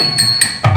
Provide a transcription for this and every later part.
Uh,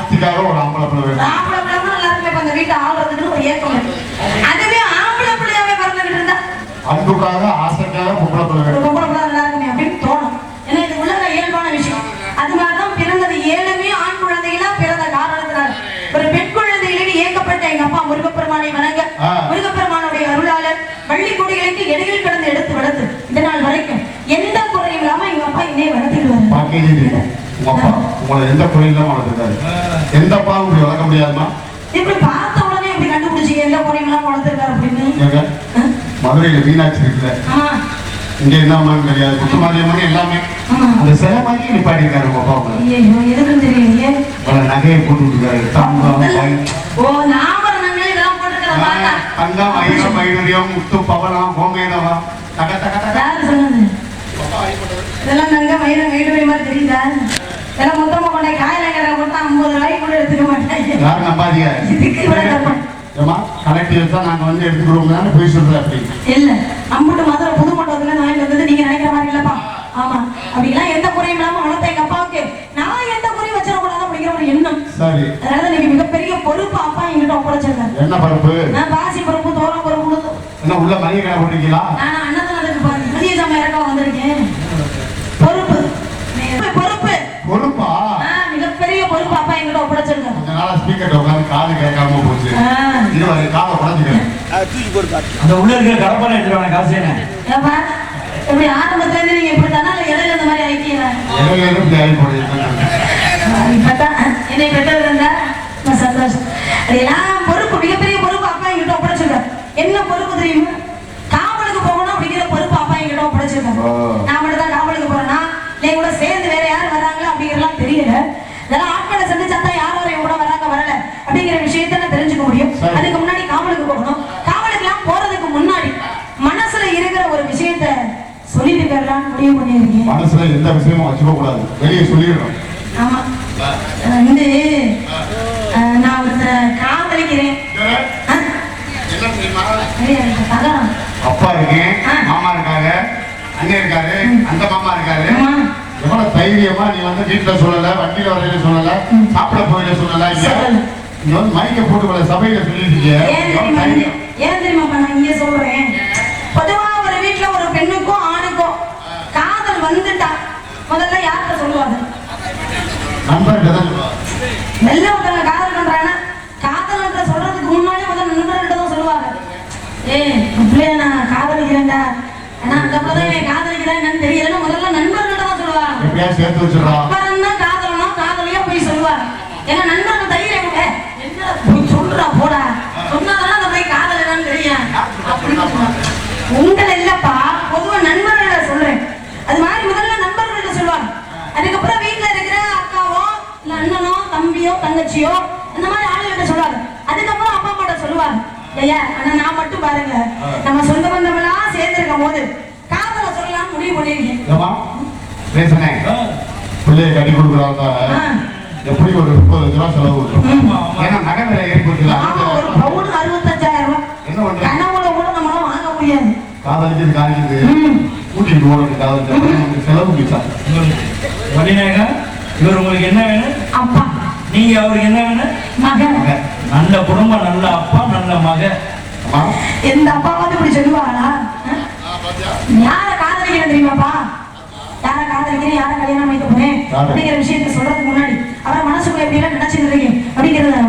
ஆஸ்திக்காக ஒரு ஆம்பளை பிள்ளை வேணும். ஆம்பளை பிள்ளை இப்ப அந்த வீட்டை ஆள்றதுக்குன்னு ஒரு ஏக்கம் அதுவே ஆம்பளை பிள்ளையாவே பிறந்துகிட்டு இருந்தா அன்புக்காக ஆசைக்காக பொம்பளை பிள்ளை வேணும். பொம்பளை பிள்ளை நல்லா இருக்குமே அப்படின்னு தோணும். ஏன்னா இது உலக இயல்பான விஷயம். அது மாதிரிதான் பிறந்தது ஏழுமே ஆண் குழந்தைகளா பிறந்த காரணத்தினால் ஒரு பெண் குழந்தைகளில் ஏக்கப்பட்ட எங்க அப்பா முருகப்பெருமானை வணங்க. முருகப்பெருமானுடைய அருளாளர் வள்ளி கொடிகளுக்கு இடையில் கடந்து எடுத்து வளர்த்து இந்த நாள் வரைக்கும் எந்த குறையும் இல்லாம எங்க அப்பா இன்னே வளர்த்துட்டு வர்றாரு. உங்க அப்பா உங்களை எந்த குறையிலும் வளர்த்துருக்காரு எந்த அப்பாவும் இப்படி வளர்க்க முடியாதுமா இப்படி பார்த்த உடனே இப்படி கண்டுபிடிச்சீங்க எந்த இல்லாம வளர்த்துருக்காரு அப்படின்னு? மதுரையில மீனாட்சி இருக்குல்ல. இங்க என்னமான்னு தெரியாது. குத்துமாரியம்மன் எல்லாமே. அந்த சிலை மாதிரி நிப்பாடி இருக்காரு தெரியலையே. பல நகையை போட்டு விட்டுருக்காரு. தங்கம் ஓ தங்கம் ஐயம் வைடூரியம் முத்து பவனம் கோமேதவம் தக தக தக இதெல்லாம் தங்க மயில மயிலுவை மாதிரி தெரியுதா? இதெல்லாம் மொத்தமா கொண்டே காயிலங்கிற மட்டும் ஐம்பது ரூபாய்க்கு கூட எடுத்துக்க மாட்டாங்க யாரும் நம்பாதீங்க. இதுக்கு இவ்வளவு தர்மம். ஏமா கலெக்டர் வச்சா நாங்க வந்து எடுத்துக்கிறோம் போய் சொல்றேன் அப்படி. இல்ல அம்புட்டு மதுரை புது மண்டபத்துல நான் வந்தது நீங்க நினைக்கிற மாதிரி இல்லப்பா. ஆமா அப்படிலாம் எந்த குறையும் இல்லாம வளர்த்த எங்க அப்பாவுக்கு நான் எந்த குறையும் வச்சிடக்கூடாது அப்படிங்கிற ஒரு எண்ணம். சரி. அதனால நீங்க மிகப்பெரிய பொறுப்பு அப்பா என்கிட்ட ஒப்படைச்சிருக்காரு. என்ன பருப்பு நான் பாசி பொறுப்பு தோரம் பொறுப்பு என்ன உள்ள மளிகை கடை போட்டிருக்கீங்களா? நான் அன்னதானத்துக்கு பாருங்க மதிய சமயம் இறக்க வந்திருக்கேன் பொறுப்பு பொறுப்பு பொறுப்பா ஆ, மிகப்பெரிய பொறுப்பு அப்பா என்கிட்ட ஒப்படைச்சிருக்காரு கொஞ்ச நாளா ஸ்பீக்கர் உட்காந்து காது கேட்காம போச்சு. இருவாரு காதை உடஞ்சுக்கிறேன் அந்த உள்ள இருக்கிற கடப்பானை எடுத்துருவாங்க காசு என்ன? ஏப்பா இப்படி ஆரம்பத்துல இருந்து நீங்க இப்படி தானே இல்ல இடையில இந்த மாதிரி ஐக்கியம் இடையில இருந்து ஆகி போடுது இப்பதான் என்னை பெற்றது இருந்தா சந்தோஷம். அதெல்லாம் பொறுப்பு மிகப்பெரிய பொறுப்பு அப்பா என்கிட்ட ஒப்படைச்சிருக்காரு என்ன பொறுப்பு தெரியுமா? காவலுக்கு போகணும் அப்படிங்கிற பொறுப்பு அப்பா என்கிட்ட ஒப்படைச்சிருக்காரு. நான் மட்டும் தான் காவலுக்கு போறேன்னா நீ கூட சேர்ந்து வேற யார் வராங்களா அப்படிங்கிறலாம் தெரியல இதெல்லாம் ஆட்களை சந்திச்சா தான் யார் யார் என் கூட வராங்க வரல அப்படிங்கிற விஷயத்த நான் தெரிஞ்சுக்க முடியும் சரி. அதுக்கு முன்னாடி காவலுக்கு போகணும் காவலுக்குலாம் போறதுக்கு முன்னாடி மனசுல இருக்கிற ஒரு விஷயத்த சொல்லிட்டு போயிடலாம் முடிவு பண்ணியிருக்கேன் மனசுல எந்த விஷயமும் வச்சுக்க கூடாது வெளியே சொல்லிடணும் ஆமா. வந்து நான் ஒருத்தரை காதலிக்கிறேன். அப்பா இருக்கேன். மாமா இருக்காங்க அண்ணன் இருக்காரு. அந்த மாமா இருக்காரு. எவ்வளவு தைரியமா நீ வந்து வீட்டுல சொல்லல வண்டியில வரையில சொல்லல சாப்பிட போயில சொல்லல இங்க வந்து மைக்க போட்டு சபையில சொல்லிருக்கீங்க ஏன் எவ்வளவு தெரியுமா தைரியம் ஏன் தெரியுமாப்பா நான் இங்கே சொல்றேன் பொதுவா ஒரு வீட்டுல ஒரு பெண்ணுக்கும் ஆணுக்கும் காதல் வந்துட்டா முதல்ல யார்கிட்ட சொல்லுவாங்க. காதல் பண்றாங்கன்னா காதல்ன்ற சொல்றதுக்கு முன்னாடி முதல்ல நண்பர்கள்ட்ட தான் சொல்லுவாங்க. ஏய் பிள்ளைய நான் காதலிக்கிறேன்டா. ஆனா அந்த பிள்ளை என் காதலிக்கிறேன்? என்னன்னு தெரியலன்னு முதல்ல நண்பர்கள்ட்ட தான் சொல்லுவாங்க. எப்படியா சேர்த்து வச்சிடறா? அப்புறம் தான் காதலனா காதலியா போய் சொல்லுவாங்க. ஏன்னா நண்பர்கள் தைரியம் என்ன போய் சொல்றா போடா. சொன்னாதான் அந்த போய் காதல் என்னன்னு தெரியும். அப்படின்னு உங்களை இல்லப்பா பொதுவா நண்பர்களை சொல்றேன். அது மாதிரி அதுக்கப்புறம் வீட்டுல இருக்கிற அக்காவோ இல்ல அண்ணனோ தம்பியோ தங்கச்சியோ இந்த மாதிரி ஆளுகிட்ட சொல்லுவாங்க அதுக்கப்புறம் அப்பா அம்மாட்ட சொல்லுவாங்க ஐயா ஆனா நான் மட்டும் பாருங்க. நம்ம சொந்த பந்தமெல்லாம் சேர்ந்திருக்கும் போது காதலை சொல்லலாம் முடிவு பண்ணிருக்கேன் பிள்ளைய கட்டி கொடுக்குறாங்க. எப்படி ஒரு முப்பது லட்ச ரூபா செலவு ஏன்னா நகை விலை ஏறி போச்சுல ஆமா, ஒரு பவுன் அறுபத்தஞ்சாயிரம் ரூபாய். என்ன கனவுல கூட நம்மளால வாங்க முடியாது. காதலிக்கிறது காதலிக்குது ம். கூட்டிட்டு போறது காதலிச்சு செலவு மிச்சம் மணிநாயகா இவர் உங்களுக்கு என்ன வேணும்? அப்பா, நீங்க அவருக்கு என்ன வேணும்? மகன். நல்ல குடும்பம் நல்ல அப்பா நல்ல மக. எந்த அப்பாவாவது இப்படி சொல்லுவாங்களா? யாரை காதலிக்கிறேன் தெரியுமாப்பா? யாரை காதலிக்கிறேன், யாரை கல்யாணம் பண்ணிக்க போறேன்? அப்படிங்கிற விஷயத்தை சொல்றதுக்கு முன்னாடி அவரை மனசுக்குள்ள எப்படி எல்லாம் நினைச்சுட்டு இருக்கீங்க அப்படிங்கறத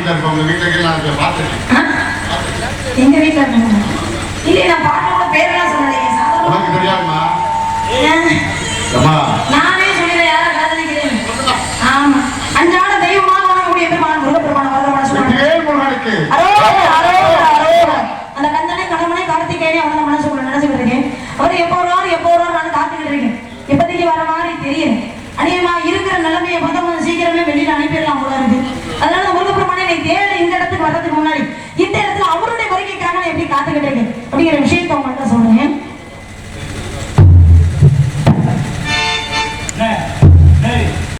வீட்டில் இருக்கவங்க வீட்டில் நான் அதை பார்த்துருக்கேன் எங்க வீட்டில் இருக்கேன் இல்லை நான் பாட்டோட பேரெல்லாம் சொல்லலையே உனக்கு தெரியாதுமா? அம்மா